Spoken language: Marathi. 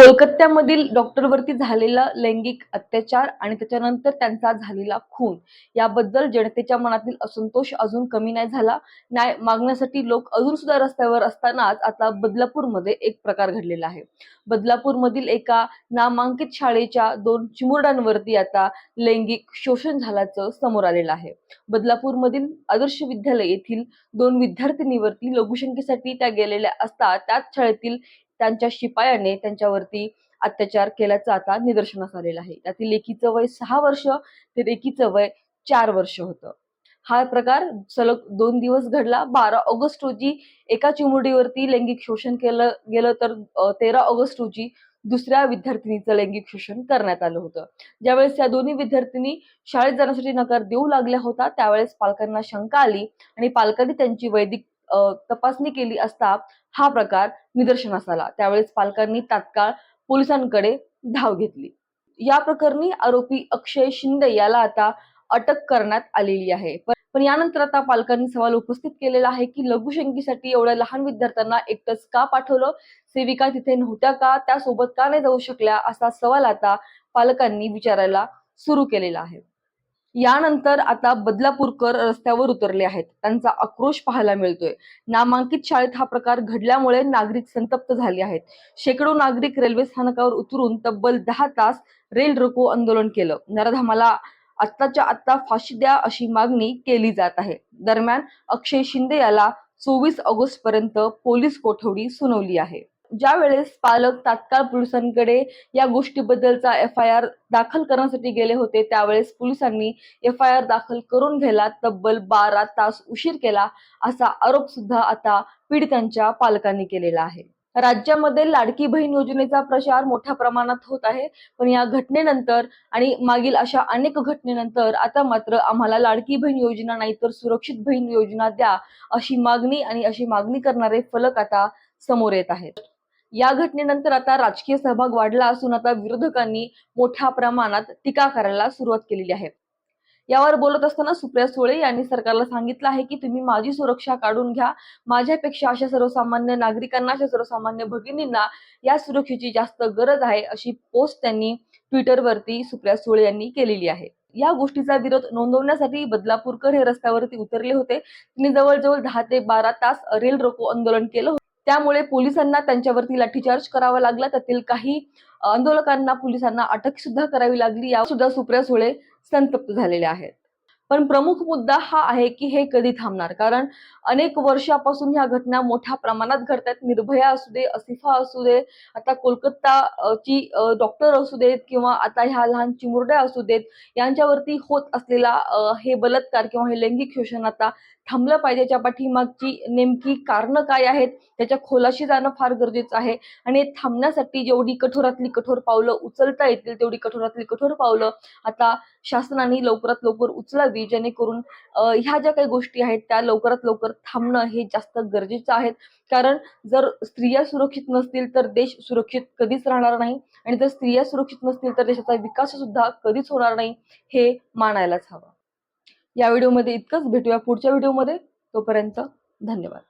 कोलकात्यामधील डॉक्टरवरती झालेला लैंगिक अत्याचार आणि त्याच्यानंतर त्यांचा झालेला खून. याबद्दल जनतेच्या मनातील असंतोष अजून कमी नाही झाला. न्याय मागण्यासाठी लोक अजून सुद्धा रस्त्यावर असतानाच आता बदलापूरमध्ये एक प्रकार घडलेला आहे. बदलापूरमधील एका नामांकित शाळेच्या दोन चिमुरड्यांवरती आता लैंगिक शोषण झाल्याचं समोर आलेलं आहे. बदलापूरमधील आदर्श विद्यालय येथील दोन विद्यार्थिनीवरती लघुशंकेसाठी त्या गेलेल्या असता त्याच शाळेतील त्यांच्या शिपायाने त्यांच्यावरती अत्याचार केल्याचं आता निदर्शनास आलेलं आहे. त्यातील लेखीचं वय सहा वर्ष तर एकीचं वय चार वर्ष होतं. हा प्रकार सलग दोन दिवस घडला. बारा ऑगस्ट रोजी एका चिमुरडीवरती लैंगिक शोषण केलं गेलं तर तेरा ऑगस्ट रोजी दुसऱ्या विद्यार्थिनीचं लैंगिक शोषण करण्यात आलं होतं. ज्यावेळेस या दोन्ही विद्यार्थिनी शाळेत जाण्यासाठी नकार देऊ लागल्या होता त्यावेळेस पालकांना शंका आली आणि पालकांनी त्यांची वैदिक तपासणी केली असता हा प्रकार निदर्शनास आला. त्यावेळेस पालकांनी तात्काळ पोलिसांकडे धाव घेतली. या प्रकरणी आरोपी अक्षय शिंदे याला आता अटक करण्यात आलेली आहे. पण पण यानंतर आता पालकांनी सवाल उपस्थित केलेला आहे की लघुशंकीसाठी एवढ्या लहान विद्यार्थ्यांना एकटंच का पाठवलं? सेविका तिथे नव्हत्या का? त्यासोबत का नाही जाऊ शकल्या? असा सवाल आता पालकांनी विचारायला सुरू केलेला आहे. यानंतर आता बदलापूरकर रस्त्यावर उतरले आहेत. त्यांचा आक्रोश पाहायला मिळतोय. नामांकित शाळेत हा प्रकार घडल्यामुळे नागरिक संतप्त झाले आहेत. शेकडो नागरिक रेल्वे स्थानकावर उतरून तब्बल दहा तास रेल रोको आंदोलन केलं. नराधामाला आत्ताच्या आत्ता फाशी द्या अशी मागणी केली जात आहे. दरम्यान अक्षय शिंदे याला चोवीस ऑगस्ट पर्यंत पोलीस कोठडी सुनावली आहे. ज्या वेळेस पालक तात्काळ पोलिसांकडे या गोष्टीबद्दलचा एफ आय आर दाखल करण्यासाठी गेले होते त्यावेळेस पोलिसांनी एफ आय आर दाखल करून घ्यायला तब्बल बारा तास उशीर केला असा आरोप सुद्धा आता पीडितांच्या पालकांनी केलेला आहे. राज्यामध्ये लाडकी बहीण योजनेचा प्रचार मोठ्या प्रमाणात होत आहे पण या घटनेनंतर आणि मागील अशा अनेक घटनेनंतर आता मात्र आम्हाला लाडकी बहीण योजना नाही तर सुरक्षित बहीण योजना द्या अशी मागणी आणि अशी मागणी करणारे फलक आता समोर येत आहेत. या घटनेनंतर आता राजकीय सहभाग वाढला असून आता विरोधकांनी मोठ्या प्रमाणात टीका करायला सुरुवात केलेली आहे. यावर बोलत असताना सुप्रिया सुळे यांनी सरकारला सांगितलं आहे की तुम्ही माझी सुरक्षा काढून घ्या. माझ्यापेक्षा अशा सर्वसामान्य नागरिकांना अशा सर्वसामान्य भगिनींना या सुरक्षेची जास्त गरज आहे अशी पोस्ट त्यांनी ट्विटरवरती सुप्रिया सुळे यांनी केलेली आहे. या गोष्टीचा विरोध नोंदवण्यासाठी बदलापूरकर हे रस्त्यावरती उतरले होते. त्यांनी जवळजवळ दहा ते बारा तास रेल रोको आंदोलन केलं त्यामुळे पोलिसांना त्यांच्यावरती लाठीचार्ज करावा लागला. त्यातील काही आंदोलकांना पोलिसांना अटक सुद्धा करावी लागली. या सुद्धा सुप्रिया सुळे संतप्त झालेल्या आहेत. पण प्रमुख मुद्दा हा आहे की हे कधी थांबणार? कारण अनेक वर्षापासून ह्या घटना मोठ्या प्रमाणात घडतात निर्भया असू दे असिफा असू दे आता कोलकाता ची डॉक्टर असू देत किंवा आता ह्या लहान चिमुरड्या असू देत यांच्यावरती होत असलेला हे बलात्कार किंवा हे लैंगिक शोषण आता थांबलं पाहिजे. याच्या पाठीमागची नेमकी कारणं काय आहेत? त्याच्या खोलाशी जाणं फार गरजेचं आहे. आणि थांबण्यासाठी जेवढी कठोरातली कठोर पावलं उचलता येतील तेवढी कठोरातली कठोर पावलं आता शासनाने लवकरात लवकर उचलावी जेणेकरून ह्या ज्या काही गोष्टी आहेत त्या लवकरात लवकर थांबणं हे जास्त गरजेचं आहे. कारण जर स्त्रिया सुरक्षित नसतील तर देश सुरक्षित कधीच राहणार नाही आणि जर स्त्रिया सुरक्षित नसतील तर देशाचा विकास सुद्धा कधीच होणार नाही हे मानायलाच हवं. या व्हिडिओमध्ये इतकंच. भेटूया पुढच्या व्हिडिओमध्ये. तोपर्यंत धन्यवाद.